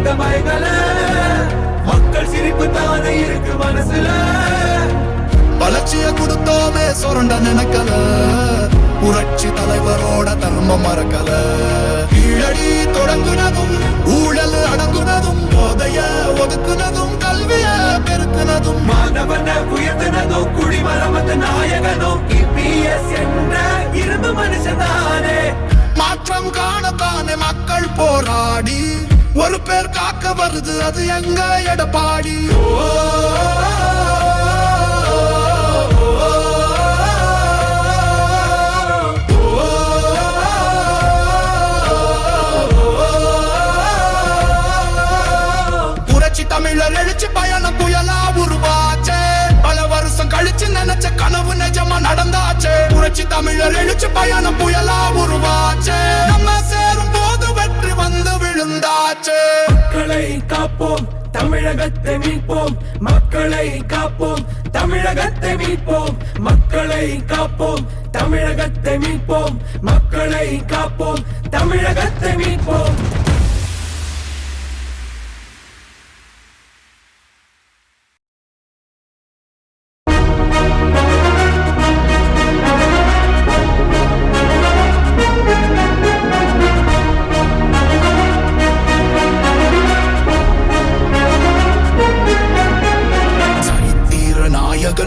அந்த மயங்கல மக்கள் சிரிப்பு தானே இருக்கு மனசுல. வளர்ச்சிய கொடுத்தோமே சுரண்ட நினைக்கல. புரட்சி தலைவரோட தர்ம மறக்கல. கீழடி தொடங்குனதும் ஊழல் அடங்குனதும் போதைய ஒதுக்குனதும் கல்விய பெருக்குனதும். மாணவன உயர்த்தினதும் குடிமரமத்து நாயகனும் இபிஎஸ் என்ற இரும்பு மனுஷன் தானே. மாற்றம் காணத்தானே மக்கள் போராடி. ஒரு பேர் காக்க வருது அது எங்க எடப்பாடி? புரட்சி தமிழர் எழுச்சி பயணம் புயலா உருவாச்சே. பல வருஷம் கழிச்சு நினைச்ச கனவு நிஜமா நடந்தாச்சே. புரட்சி தமிழர் எழுச்சி பயணம் புயலா உருவாச்சே. நம்ம விழுந்தாச்சு. மக்களை காப்போம் தமிழகத்தை மீட்போம். மக்களை காப்போம் தமிழகத்தை மீட்போம். மக்களை காப்போம் தமிழகத்தை மீட்போம். மக்களை காப்போம் தமிழகத்தை மீட்போம்.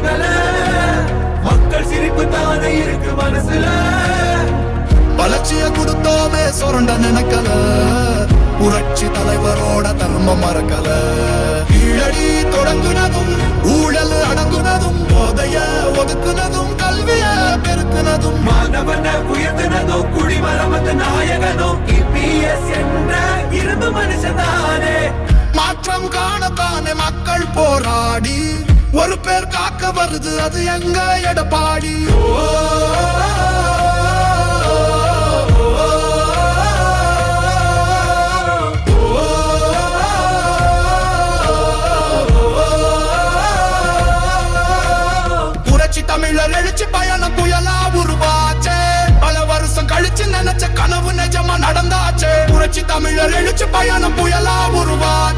மயங்கல மக்கள் சிரிப்பு தானே இருக்கு மனசுல. வளர்ச்சிய கொடுத்தோமே சுரண்ட நினைக்கல. புரட்சி தலைவரோட தர்மம் மறக்கல. கீழடி தொடங்குனதும் ஊழல் அடங்குனதும் போதைய ஒதுக்குனதும் கல்விய பெருக்குனதும். மாணவன உயர்த்தினதோ குடிமரமத்த நாயகனோ இபிஎஸ் என்ற இரும்பு மனுஷன்தானே மாற்றம் காணத்தானே மக்கள் போராடி. ஒரு பேர் காக்க வருது அது எங்க எடப்பாடி? புரட்சி தமிழர் எழுச்சி பயணம் புயலா உருவாச்சே. பல வருஷம் கழிச்சு நினைச்ச கனவு நிஜமா நடந்தாச்சே. புரட்சி தமிழர் எழுச்சி பயணம் புயலா உருவாச்சே.